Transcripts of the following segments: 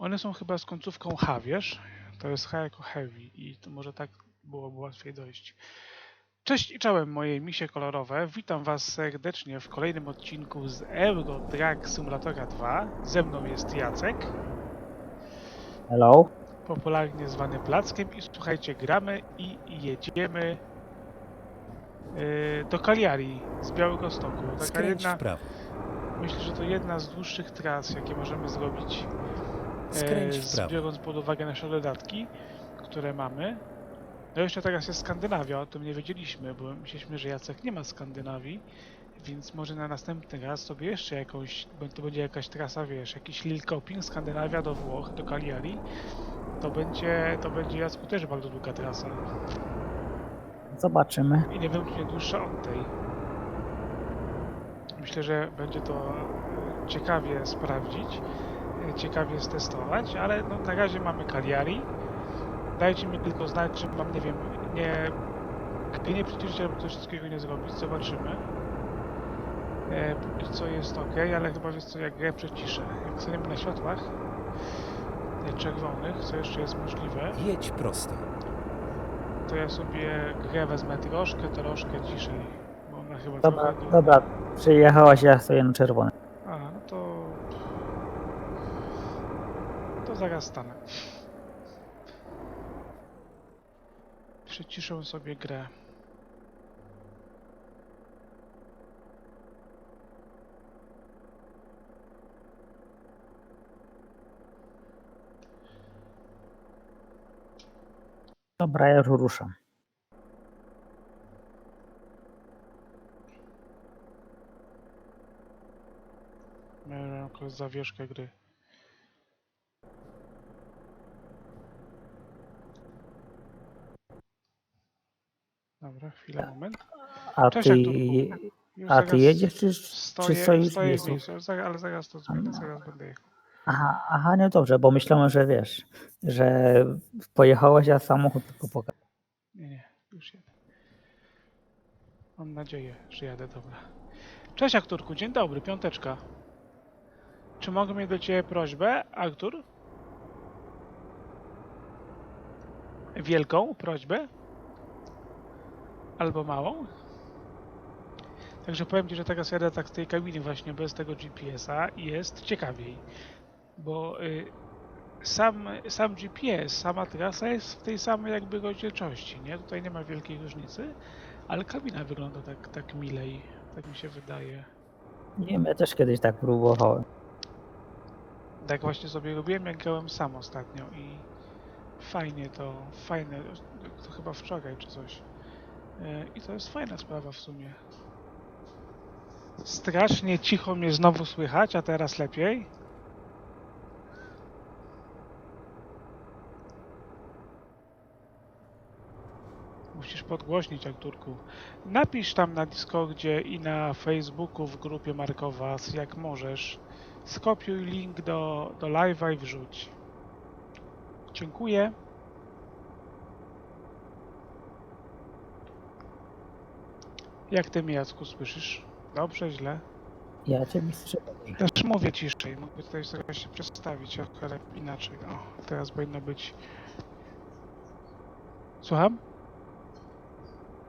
One są chyba z końcówką H, wiesz? To jest H jako heavy i to może tak byłoby łatwiej dojść. Cześć i czołem moje misie kolorowe. Witam Was serdecznie w kolejnym odcinku z Euro Drag Simulatora 2. Ze mną jest Jacek, Hello? popularnie zwany Plackiem i słuchajcie, gramy i jedziemy yy, do Cagliari z Białego Stoku. Taka Skręć jedna, w prawo. myślę, że to jedna z dłuższych tras, jakie możemy zrobić. Skręć e, w prawo. biorąc pod uwagę nasze dodatki, które mamy. No jeszcze teraz jest Skandynawia, o tym nie wiedzieliśmy, bo myśleliśmy, że Jacek nie ma Skandynawii, więc może na następny raz sobie jeszcze jakąś, bo to będzie jakaś trasa, wiesz, jakiś Lilkoping, Skandynawia do Włoch, do Cagliari, to będzie, to będzie Jacku też bardzo długa trasa. Zobaczymy. I nie wiem, czy nie dłuższa od tej. Myślę, że będzie to e, ciekawie sprawdzić, ciekawie stestować, ale no, na razie mamy Cagliari. Dajcie mi tylko znać, czy mam, nie wiem, nie, gdy nie przyciszyć albo coś wszystkiego nie zrobić, zobaczymy. E, póki co jest ok, ale chyba wiesz co, jak grę przyciszę. Jak staniemy na światłach e, czerwonych, co jeszcze jest możliwe, Jedź prosto. to ja sobie grę wezmę troszkę, troszkę ciszej, bo ona chyba Dobra, trochę... dobra. Przyjechałaś, ja stoję na czerwonym. A, no to... Zaraz stanę. Przyciszę sobie grę. Dobra, ja już ruszam. Miałem jakąś zawieszkę gry. Dobra, chwila, moment. A Cześć, ty, Arturku. Już a ty zaraz jedziesz, czy, Stoję, czy stoisz stoję w miejscu? miejscu, ale zaraz to zmienię, zaraz będę jechał. Aha, aha, nie dobrze, bo myślałem, że wiesz, że pojechałeś, a samochód tylko pokazał. Nie, nie, już jadę. Mam nadzieję, że jadę, dobra. Cześć Arturku, dzień dobry, piąteczka. Czy mogę mieć do Ciebie prośbę, Artur? Wielką prośbę? Albo małą? Także powiem Ci, że teraz jadę tak z tej kabiny właśnie bez tego GPS-a jest ciekawiej. Bo y, sam, sam GPS, sama trasa jest w tej samej jakby rozdzielczości, nie? Tutaj nie ma wielkiej różnicy, ale kabina wygląda tak, tak milej, tak mi się wydaje. Nie wiem, ja też kiedyś tak próbowałem. Tak właśnie sobie robiłem, jak grałem sam ostatnio i fajnie to, fajne, to chyba wczoraj czy coś. E, I to jest fajna sprawa w sumie. Strasznie cicho mnie znowu słychać, a teraz lepiej. Musisz podgłośnić, Arturku. Napisz tam na Discordzie i na Facebooku w grupie Markowas, jak możesz. Skopiuj link do, do live'a i wrzuć. Dziękuję. Jak ty mnie, Jacku, słyszysz? Dobrze, źle? Ja ciebie słyszę dobrze. Też mówię ciszej, mogę tutaj sobie się przestawić, ale inaczej. O, teraz powinno być... Słucham?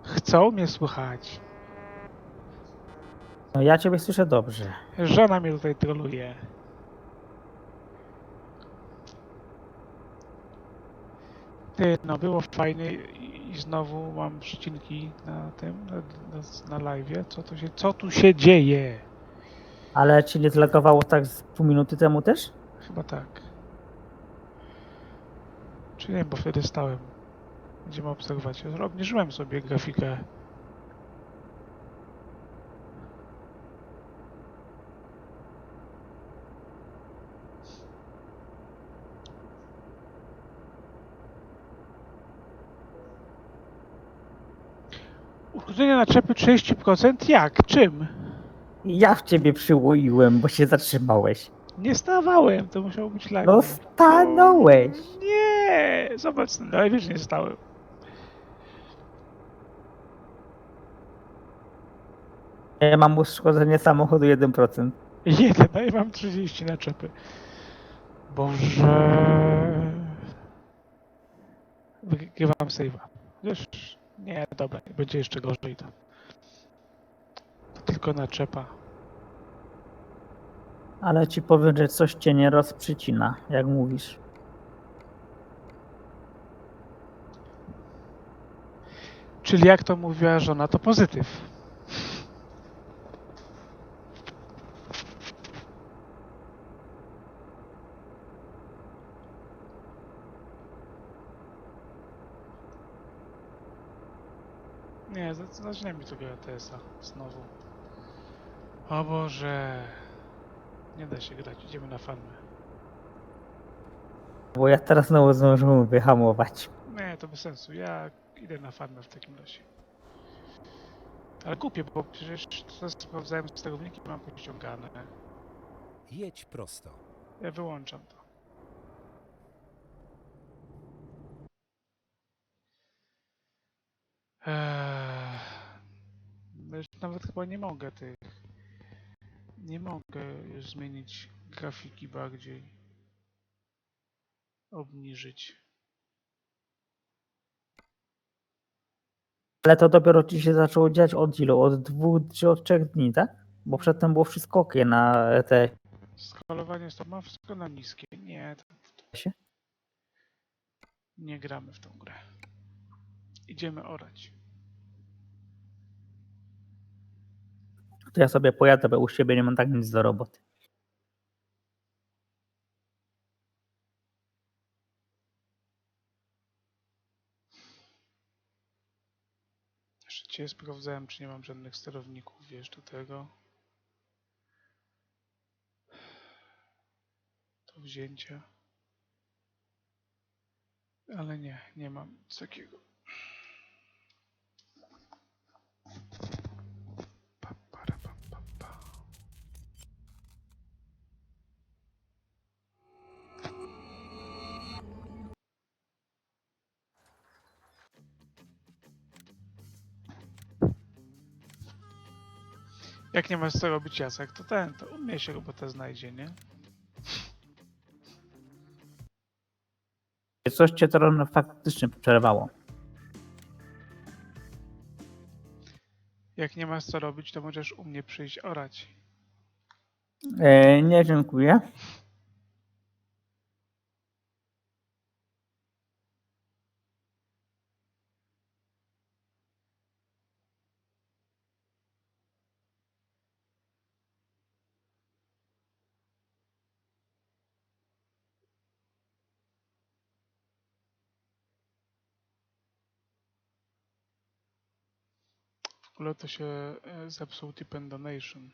Chcą mnie słuchać. No ja ciebie słyszę dobrze. Żona mnie tutaj troluje. Ty, no było fajnie i znowu mam przycinki na tym, na, na, na live. Co tu się, co tu się dzieje? Ale ci nie zlagowało tak z pół minuty temu też? Chyba tak. Czy nie, bo wtedy stałem. Będziemy obserwować. Obniżyłem sobie grafikę. Uszkodzenie naczepy 30%? Jak? Czym? Ja w ciebie przyłoiłem, bo się zatrzymałeś. Nie stawałem, to musiało być lag. No stanąłeś. Nie! Zobacz, no wiesz, nie stałem. Ja mam uszkodzenie samochodu 1%. Jeden, a ja mam 30 naczepy. Boże. Wygrywam save'a. Już nie, dobra, będzie jeszcze gorzej to. To tylko naczepa. Ale ci powiem, że coś cię nie rozprzycina, jak mówisz. Czyli jak to mówiła żona, to pozytyw. Nie, za- zaczynaj mi tego ATS-a znowu. O Boże. Nie da się grać, idziemy na farmę. Bo ja teraz znowu zdążyłem wyhamować. Nie, to bez sensu. Ja idę na farmę w takim razie. Ale kupię, bo przecież to sprawdzałem sterowniki, mam pościągane. Jedź prosto. Ja wyłączam to. Eee, nawet chyba nie mogę tych. Nie mogę już zmienić grafiki bardziej. Obniżyć. Ale to dopiero ci się zaczęło dziać od ilu? Od dwóch czy od trzech dni, tak? Bo przedtem było wszystko ok na te. Skalowanie to ma wszystko na niskie. Nie, się? nie gramy w tą grę. Idziemy orać. To ja sobie pojadę, bo u siebie nie mam tak nic do roboty. Cię sprawdzałem, czy nie mam żadnych sterowników, wiesz, do tego. Do wzięcia. Ale nie, nie mam takiego. Jak nie masz co robić Jacek, to ten, to u mnie się robota znajdzie, nie? Coś cię to faktycznie przerwało. Jak nie masz co robić, to możesz u mnie przyjść orać. E, nie dziękuję. Ogóle to się e, zepsuł Tip Donation.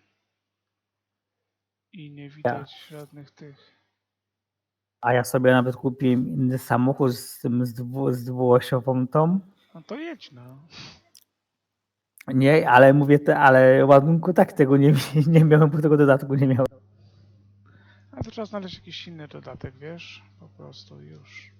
I nie widać żadnych tych. A ja sobie nawet kupiłem inny samochód z tym z, dwu, z dwuosiową tą. No to jedź no. Nie, ale mówię, te, ale ładunku tak tego nie, nie miałem, bo tego dodatku nie miałem. A to trzeba znaleźć jakiś inny dodatek, wiesz? Po prostu już.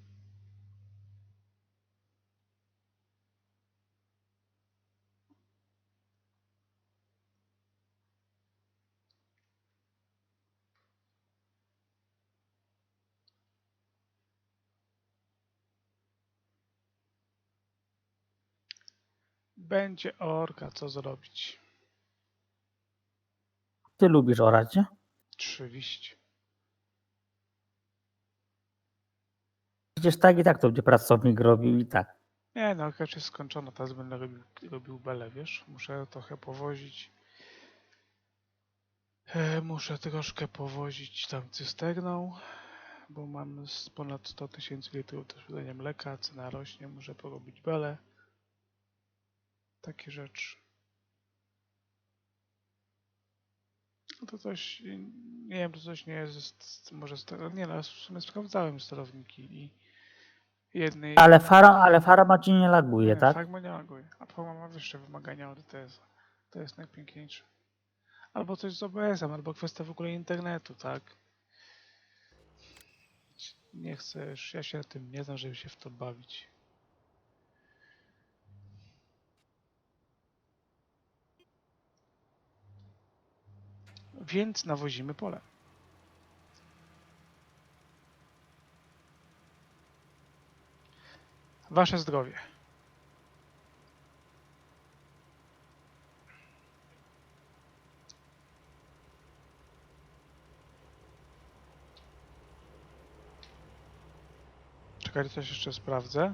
Będzie orka, co zrobić? Ty lubisz orać, nie? Oczywiście. Przecież tak i tak to będzie pracownik robił i tak. Nie no, już jest skończona, teraz będę robił, robił belę, wiesz? Muszę trochę powozić. E, muszę troszkę powozić tam cysterną, bo mam z ponad 100 tysięcy litrów do mleka, cena rośnie, muszę porobić belę. Takie rzeczy. No to coś, nie wiem, to coś nie jest, może, nie no, w sumie sprawdzałem sterowniki i jednej... Ale fara, ale farma ci nie laguje, tak? Fagma nie laguje. A Fagma ma wyższe wymagania od ETS. To jest najpiękniejsze. Albo coś z OBS-em, albo kwestia w ogóle internetu, tak? Nie chcesz, ja się tym nie znam, żeby się w to bawić. więc nawozimy pole. Wasze zdrowie. Czekaj, coś jeszcze sprawdzę.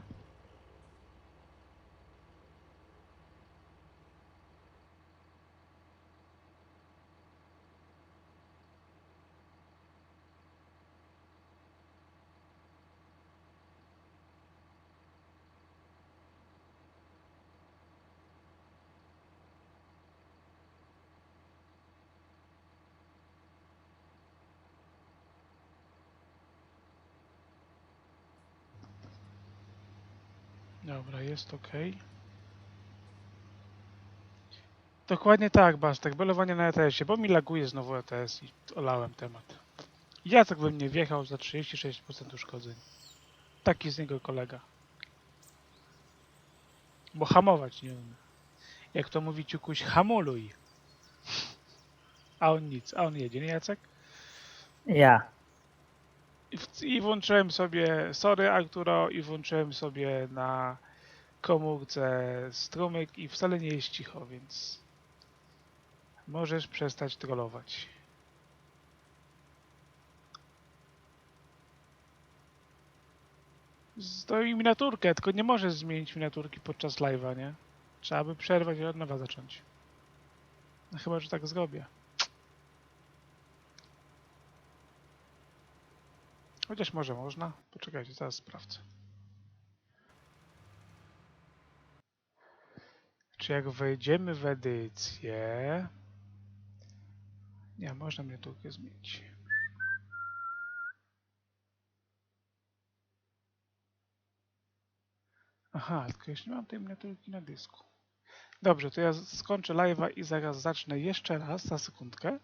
Dobra, jest ok. Dokładnie tak, Bastek. Belowanie na ETS-ie, bo mi laguje znowu ETS i olałem temat. Ja tak bym nie wjechał za 36% uszkodzeń. Taki z niego kolega. Bo hamować nie umie. Jak to mówi Ciukuś, hamuluj. A on nic, a on jedzie, nie Jacek? Ja. I, włączyłem sobie, sorry Arturo, i włączyłem sobie na komórce strumyk i wcale nie jest cicho, więc możesz przestać trollować. Stoi miniaturkę, tylko nie możesz zmienić miniaturki podczas live'a, nie? Trzeba by przerwać i od nowa zacząć. No chyba, że tak zrobię. Chociaż może można. Poczekajcie, zaraz sprawdzę. Czy jak wejdziemy w edycję... Nie, można miniaturkę zmienić. Aha, tylko jeszcze nie mam tej miniaturki na dysku. Dobrze, to ja skończę live'a i zaraz zacznę jeszcze raz, za sekundkę.